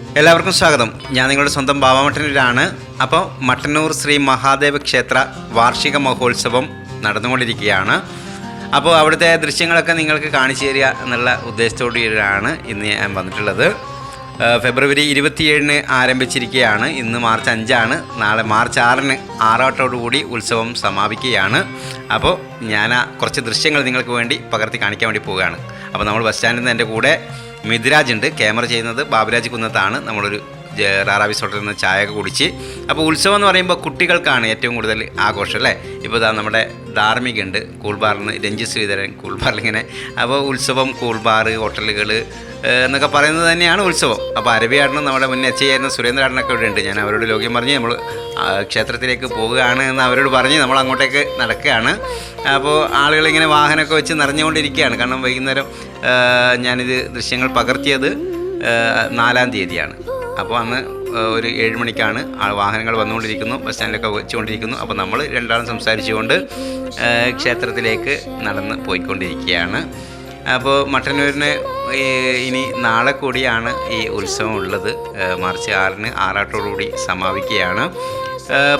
എല്ലാവർക്കും സ്വാഗതം. ഞാൻ നിങ്ങളുടെ സ്വന്തം ബാബാമട്ടന്നൂരാണ് അപ്പോൾ മട്ടന്നൂർ ശ്രീ മഹാദേവ ക്ഷേത്ര വാർഷിക മഹോത്സവം നടന്നുകൊണ്ടിരിക്കുകയാണ്. അപ്പോൾ അവിടുത്തെ ദൃശ്യങ്ങളൊക്കെ നിങ്ങൾക്ക് കാണിച്ചു തരിക എന്നുള്ള ഉദ്ദേശത്തോടെയാണ് ഇന്ന് ഞാൻ വന്നിട്ടുള്ളത്. ഫെബ്രുവരി ഇരുപത്തിയേഴിന് ആരംഭിച്ചിരിക്കുകയാണ്. ഇന്ന് മാർച്ച് അഞ്ചാണ്. നാളെ മാർച്ച് ആറിന് ആറാട്ടോടുകൂടി ഉത്സവം സമാപിക്കുകയാണ്. അപ്പോൾ ഞാൻ കുറച്ച് ദൃശ്യങ്ങൾ നിങ്ങൾക്ക് വേണ്ടി പകർത്തി കാണിക്കാൻ വേണ്ടി പോവുകയാണ്. അപ്പോൾ നമ്മൾ ബസ് സ്റ്റാൻഡിൽ നിന്ന് എന്റെ കൂടെ മിഥുരാജ് ഉണ്ട്. ക്യാമറ ചെയ്യുന്നത് ബാബുരാജ് കുന്നത്താണ്. നമ്മളൊരു ജ- റിസോർട്ടിൽ നിന്ന് ചായ ഒക്കെ കുടിച്ച്. അപ്പോൾ ഉത്സവം എന്ന് പറയുമ്പോൾ കുട്ടികൾക്കാണ് ഏറ്റവും കൂടുതൽ ആഘോഷം അല്ലേ? ഇപ്പോൾ ഇതാ നമ്മുടെ ധാർമ്മിക ഉണ്ട് നിന്ന് രഞ്ജി ശ്രീധരൻ കൂൾബാറിൽ ഇങ്ങനെ. അപ്പോൾ ഉത്സവം കൂൾബാർ ഹോട്ടലുകൾ എന്നൊക്കെ പറയുന്നത് തന്നെയാണ് ഉത്സവം. അപ്പോൾ അരവിയാടനും നമ്മുടെ മുന്നേ എച്ച് സുരേന്ദ്രാടനൊക്കെ ഇവിടെ ഉണ്ട്. ഞാൻ അവരോട് ലോക്യം പറഞ്ഞ് നമ്മൾ ക്ഷേത്രത്തിലേക്ക് പോവുകയാണ് എന്ന് അവരോട് പറഞ്ഞ് നമ്മൾ അങ്ങോട്ടേക്ക് നടക്കുകയാണ്. അപ്പോൾ ആളുകളിങ്ങനെ വാഹനമൊക്കെ വെച്ച് നിറഞ്ഞുകൊണ്ടിരിക്കുകയാണ്. കാരണം വൈകുന്നേരം ഞാനിത് ദൃശ്യങ്ങൾ പകർത്തിയത് നാലാം തീയതിയാണ്. അപ്പോൾ അന്ന് ഒരു ഏഴ് മണിക്കാണ് വാഹനങ്ങൾ വന്നുകൊണ്ടിരിക്കുന്നു ബസ് സ്റ്റാൻഡിലൊക്കെ വെച്ചുകൊണ്ടിരിക്കുന്നു. അപ്പോൾ നമ്മൾ രണ്ടാളും സംസാരിച്ചുകൊണ്ട് ക്ഷേത്രത്തിലേക്ക് നടന്ന് പോയിക്കൊണ്ടിരിക്കുകയാണ്. അപ്പോൾ മട്ടന്നൂരിന് ഇനി നാളെ കൂടിയാണ് ഈ ഉത്സവം ഉള്ളത്. മാർച്ച് ആറിന് ആറാട്ടോടുകൂടി സമാപിക്കുകയാണ്.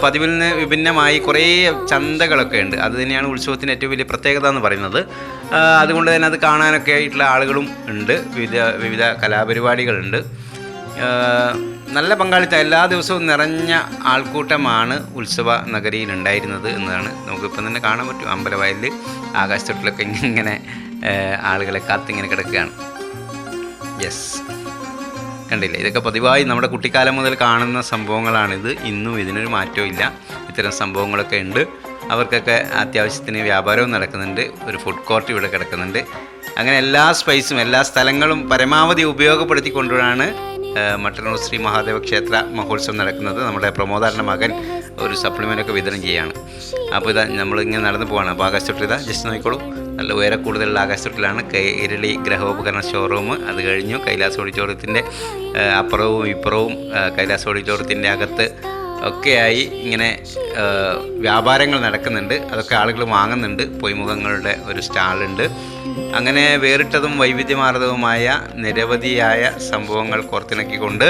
പതിവിൽ നിന്ന് വിഭിന്നമായി കുറേ ചന്തകളൊക്കെ ഉണ്ട്. അത് തന്നെയാണ് ഉത്സവത്തിന്റെ ഏറ്റവും വലിയ പ്രത്യേകത എന്ന് പറയുന്നത്. അതുകൊണ്ട് തന്നെ അത് കാണാനൊക്കെ ആയിട്ടുള്ള ആളുകളും ഉണ്ട്. വിവിധ വിവിധ കലാപരിപാടികളുണ്ട്. നല്ല പങ്കാളിത്തം എല്ലാ ദിവസവും നിറഞ്ഞ ആൾക്കൂട്ടമാണ് ഉത്സവ നഗരിയിൽ ഉണ്ടായിരുന്നത് എന്നതാണ് നമുക്കിപ്പം തന്നെ കാണാൻ പറ്റും. അമ്പലവയലിൽ ആകാശത്തൊട്ടിലൊക്കെ ഇങ്ങനെ ആളുകളെ കാത്തിങ്ങനെ കിടക്കുകയാണ്. യെസ് കണ്ടില്ലേ? ഇതൊക്കെ പതിവായി നമ്മുടെ കുട്ടിക്കാലം മുതൽ കാണുന്ന സംഭവങ്ങളാണിത്. ഇന്നും ഇതിനൊരു മാറ്റവും ഇല്ല. ഇത്തരം സംഭവങ്ങളൊക്കെ ഉണ്ട്. അവർക്കൊക്കെ അത്യാവശ്യത്തിന് വ്യാപാരവും നടക്കുന്നുണ്ട്. ഒരു ഫുഡ് കോർട്ട് ഇവിടെ കിടക്കുന്നുണ്ട്. അങ്ങനെ എല്ലാ സ്പൈസും എല്ലാ സ്ഥലങ്ങളും പരമാവധി ഉപയോഗപ്പെടുത്തിക്കൊണ്ടാണ് മട്ടന്നൂർ ശ്രീ മഹാദേവ ക്ഷേത്ര മഹോത്സവം നടക്കുന്നത് നമ്മുടെ പ്രമോദാറിന്റെ മകൻ ഒരു സപ്ലിമെന്റ് ഒക്കെ വിതരണം ചെയ്യുകയാണ് അപ്പോൾ ഇതാ നമ്മളിങ്ങനെ നടന്നു പോവാണ്. അപ്പോൾ ആകാശത്തൊട്ടിൽ ഇതാ ജസ്റ്റ് നോക്കിക്കോളൂ. നല്ല ഉയര കൂടുതലുള്ള ആകാശത്തൊട്ടിലാണ് കൈരളി ഗ്രഹോപകരണ ഷോറൂം അത് കഴിഞ്ഞു കൈലാസ് ഓഡിറ്റോറിയത്തിന്റെ അപ്പുറവും ഇപ്പുറവും കൈലാസ് ഓഡിറ്റോറിയത്തിന്റെ അകത്ത് ഒക്കെയായി ഇങ്ങനെ വ്യാപാരങ്ങൾ നടക്കുന്നുണ്ട്. അതൊക്കെ ആളുകൾ വാങ്ങുന്നുണ്ട്. പൊയ്മുഖങ്ങളുടെ ഒരു സ്റ്റാളുണ്ട്. അങ്ങനെ വേറിട്ടതും വൈവിധ്യമാർന്നതുമായ നിരവധിയായ സംഭവങ്ങൾ കോർത്തിണക്കിക്കൊണ്ട്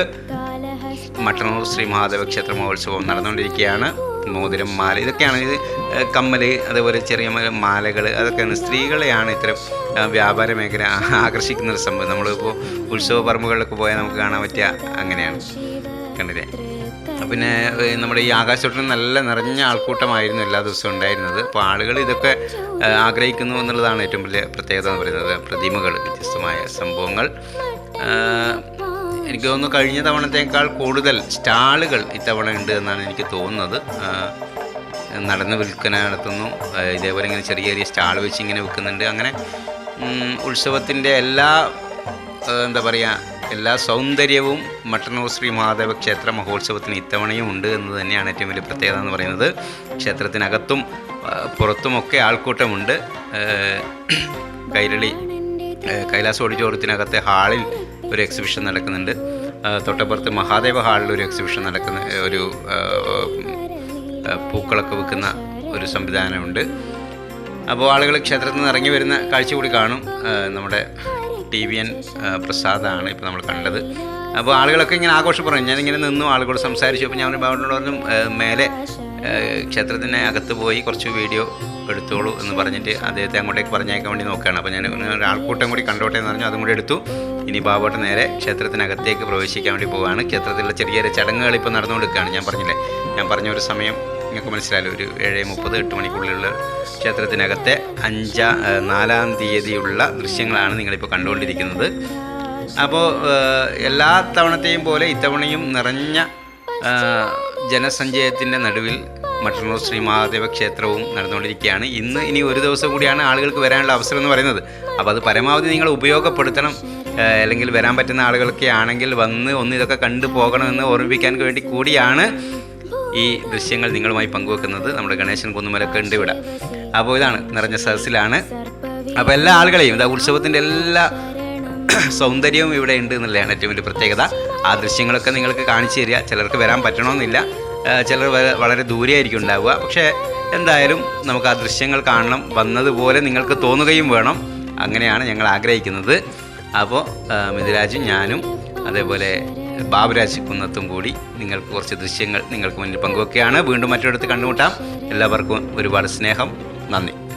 മട്ടന്നൂർ ശ്രീ മഹാദേവ ക്ഷേത്ര മഹോത്സവം നടന്നുകൊണ്ടിരിക്കുകയാണ്. മോതിരം മാല ഇതൊക്കെയാണ് ഇത് കമ്മൽ അതുപോലെ ചെറിയ മാലകൾ അതൊക്കെയാണ് സ്ത്രീകളെയാണ് ഇത്തരം വ്യാപാര മേഖല ആകർഷിക്കുന്ന ഒരു സംഭവം. നമ്മളിപ്പോൾ ഉത്സവ പറമ്പുകളിലൊക്കെ പോയാൽ നമുക്ക് കാണാൻ പറ്റിയ അങ്ങനെയാണ്. കണ്ടില്ലേ? പിന്നെ നമ്മുടെ ഈ ആകാശവട്ടം നല്ല നിറഞ്ഞ ആൾക്കൂട്ടമായിരുന്നു എല്ലാ ദിവസവും ഉണ്ടായിരുന്നത്. അപ്പോൾ ആളുകൾ ഇതൊക്കെ ആഗ്രഹിക്കുന്നു എന്നുള്ളതാണ് ഏറ്റവും വലിയ പ്രത്യേകത എന്ന് പറയുന്നത്. പ്രതിമകൾ വ്യത്യസ്തമായ സംഭവങ്ങൾ. എനിക്ക് തോന്നുന്നു കഴിഞ്ഞ തവണത്തേക്കാൾ കൂടുതൽ സ്റ്റാളുകൾ ഇത്തവണ ഉണ്ട് എന്നാണ് എനിക്ക് തോന്നുന്നത്. നടന്ന് വിൽക്കുന്ന നടത്തുന്നു. ഇതേപോലെ ഇങ്ങനെ ചെറിയ ചെറിയ സ്റ്റാൾ വെച്ച് ഇങ്ങനെ വിൽക്കുന്നുണ്ട്. അങ്ങനെ ഉത്സവത്തിന്റെ എല്ലാ എന്താ പറയുക എല്ലാ സൗന്ദര്യവും മട്ടന്നൂർ ശ്രീ മഹാദേവ ക്ഷേത്ര മഹോത്സവത്തിന് ഇത്തവണയും ഉണ്ട് എന്ന് തന്നെയാണ് ഏറ്റവും വലിയ പ്രത്യേകത എന്ന് പറയുന്നത്. ക്ഷേത്രത്തിനകത്തും പുറത്തുമൊക്കെ ആൾക്കൂട്ടമുണ്ട്. കൈരളി കൈലാസ് ഓഡിറ്റോറിയത്തിനകത്തെ ഹാളിൽ ഒരു എക്സിബിഷൻ നടക്കുന്നുണ്ട്. തൊട്ടപ്പുറത്ത് മഹാദേവ ഹാളിൽ ഒരു എക്സിബിഷൻ നടക്കുന്ന ഒരു പൂക്കളൊക്കെ വിൽക്കുന്ന ഒരു സംവിധാനമുണ്ട്. അപ്പോൾ ആളുകൾ ക്ഷേത്രത്തിൽ നിന്ന് ഇറങ്ങി വരുന്ന കാഴ്ച കൂടി കാണും. നമ്മുടെ ടി വി എൻ പ്രസാദാണ് ഇപ്പോൾ നമ്മൾ കണ്ടത്. അപ്പോൾ ആളുകളൊക്കെ ഇങ്ങനെ ആഘോഷപ്പെടും ഞാനിങ്ങനെ നിന്നു ആളുകളോട് സംസാരിച്ചു. അപ്പോൾ ഞാൻ ബാബുനോട് മേലെ ക്ഷേത്രത്തിന് അകത്ത് പോയി കുറച്ച് വീഡിയോ എടുത്തോളൂ എന്ന് പറഞ്ഞിട്ട് അദ്ദേഹത്തെ അങ്ങോട്ടേക്ക് പറഞ്ഞേക്കാൻ വേണ്ടി നോക്കുകയാണ്. അപ്പോൾ ഞാൻ ഒരാൾക്കൂട്ടം കൂടി കണ്ടോട്ടെ എന്ന് പറഞ്ഞു അതും കൂടി എടുത്തു. ഇനി ബാബോട്ട് നേരെ ക്ഷേത്രത്തിനകത്തേക്ക് പ്രവേശിക്കാൻ വേണ്ടി പോവുകയാണ്. ക്ഷേത്രത്തിലുള്ള ചെറിയ ചെറിയ ചടങ്ങുകൾ ഇപ്പോൾ നടന്നുകൊടുക്കുകയാണ് ഞാൻ പറഞ്ഞില്ലേ? ഞാൻ പറഞ്ഞ ഒരു സമയം നിങ്ങൾക്ക് മനസ്സിലായാലും ഒരു ഏഴ് മുപ്പത് എട്ട് മണിക്കുള്ളിലുള്ള ക്ഷേത്രത്തിനകത്തെ അഞ്ചാം നാലാം തീയതിയുള്ള ദൃശ്യങ്ങളാണ് നിങ്ങളിപ്പോൾ കണ്ടുകൊണ്ടിരിക്കുന്നത്. അപ്പോൾ എല്ലാ തവണത്തെയും പോലെ ഇത്തവണയും നിറഞ്ഞ ജനസഞ്ചയത്തിന്റെ നടുവിൽ മട്ടന്നൂർ ശ്രീ മഹാദേവ ക്ഷേത്രവും നടന്നുകൊണ്ടിരിക്കുകയാണ്. ഇന്ന് ഇനി ഒരു ദിവസം കൂടിയാണ് ആളുകൾക്ക് വരാനുള്ള അവസരം എന്ന് പറയുന്നത്. അപ്പോൾ അത് പരമാവധി നിങ്ങൾ ഉപയോഗപ്പെടുത്തണം. അല്ലെങ്കിൽ വരാൻ പറ്റുന്ന ആളുകളൊക്കെ ആണെങ്കിൽ വന്ന് ഒന്ന് ഇതൊക്കെ കണ്ടു പോകണമെന്ന് ഓർമ്മിപ്പിക്കാൻ വേണ്ടി കൂടിയാണ്. ഈ ദൃശ്യങ്ങൾ നിങ്ങളുമായി പങ്കുവെക്കുന്നത് നമ്മുടെ ഗണേശൻ കുന്നുമലൊക്കെ ഉണ്ട് ഇവിടെ. അപ്പോൾ ഇതാണ് നിറഞ്ഞ സദസ്സിലാണ്. അപ്പോൾ എല്ലാ ആളുകളെയും ഇതാ ഉത്സവത്തിന്റെ എല്ലാ സൗന്ദര്യവും ഇവിടെ ഉണ്ട് എന്നുള്ളതാണ് ഏറ്റവും വലിയ പ്രത്യേകത. ആ ദൃശ്യങ്ങളൊക്കെ നിങ്ങൾക്ക് കാണിച്ചു തരിക. ചിലർക്ക് വരാൻ പറ്റണമെന്നില്ല. ചിലർ വളരെ ദൂരെയായിരിക്കും ഉണ്ടാവുക. പക്ഷേ എന്തായാലും നമുക്ക് ആ ദൃശ്യങ്ങൾ കാണണം. വന്നതുപോലെ നിങ്ങൾക്ക് തോന്നുകയും വേണം. അങ്ങനെയാണ് ഞങ്ങൾ ആഗ്രഹിക്കുന്നത്. അപ്പോൾ മിഥുരാജും ഞാനും അതേപോലെ ബാബുരാജ് കുന്നത്തും കൂടി നിങ്ങൾക്ക് കുറച്ച് ദൃശ്യങ്ങൾ നിങ്ങൾക്ക് മുന്നിൽ പങ്കുവെക്കുകയാണ്. വീണ്ടും മറ്റൊരിടത്ത് കണ്ടുമുട്ടാം. എല്ലാവർക്കും ഒരുപാട് സ്നേഹം. നന്ദി.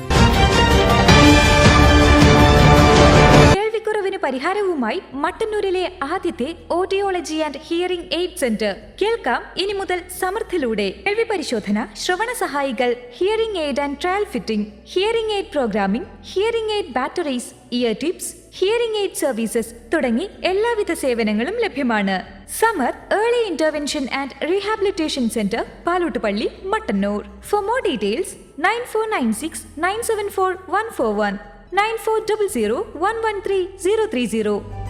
പരിഹാരവുമായി മട്ടന്നൂരിലെ ആദ്യത്തെ audiology and hearing aid centre കേൾക്കാം ഇനി മുതൽ സമർത്ഥിലൂടെ കേൾവി പരിശോധന ശ്രവണ സഹായികൾ hearing aid and trial fitting hearing aid programming hearing aid batteries ear tips hearing aid services തുടങ്ങി എല്ലാവിധ സേവനങ്ങളും ലഭ്യമാണ്. Samar early intervention and rehabilitation centre Palottupalli Mattannur. For more details nine four nine six nine seven four one four one nine four double zero one one three zero three zero